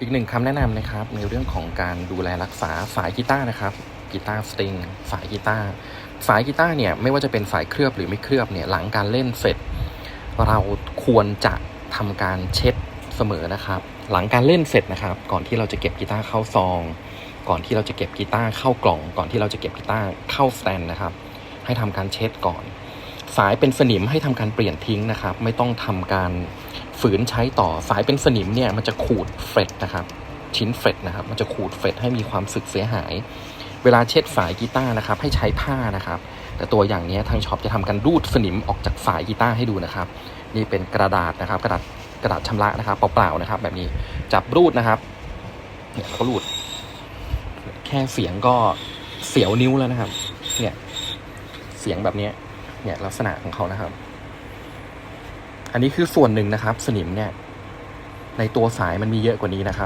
อีกหนึ่งคำแนะนำนะครับ ในเรื่องของการดูแลรักษาสายกีตาร์นะครับกีตาร์สตริงสายกีตาร์สายกีตาร์เนี่ยไม่ว่าจะเป็นสายเคลือบหรือไม่เคลือบเนี่ยหลังการเล่นเสร็จ เราควรจะทำการเช็ดเสมอนะครับ หลังการเล่นเสร็จนะครับ ก่อนที่เราจะเก็บกีตาร์เข้าซอง ก่อนที่เราจะเก็บกีตาร์เข้ากล่อง ก่อนที่เราจะเก็บกีตาร์เข้าสแตนนะครับ ให้ทำการเช็ดก่อน สายเป็นสนิมให้ทำการเปลี่ยนทิ้งนะครับ ไม่ต้องทำการ ฝืนใช้ต่อสายเป็นสนิมเนี่ยมันจะขูดเฟรตนะครับชิ้นเฟรตนะครับ มันจะขูดเฟรตให้มีความสึกเสียหาย เวลาเช็ดสายกีตาร์นะครับ ให้ใช้ผ้านะครับ แต่ตัวอย่างนี้ทางช็อปจะทำการรูดสนิมออกจากสายกีตาร์ให้ดูนะครับ นี่เป็นกระดาษนะครับ กระดาษกระดาษชำระนะครับเปล่าๆนะครับ แบบนี้จับรูดนะครับเนี่ยแล้วก็รูด แค่เสียงก็เสียวนิ้วแล้วนะครับ เนี่ยเสียงแบบนี้เนี่ยลักษณะของเขานะครับ อันนี้คือส่วนหนึ่งนะครับ สนิมเนี่ย ในตัวสายมันมีเยอะกว่านี้นะครับ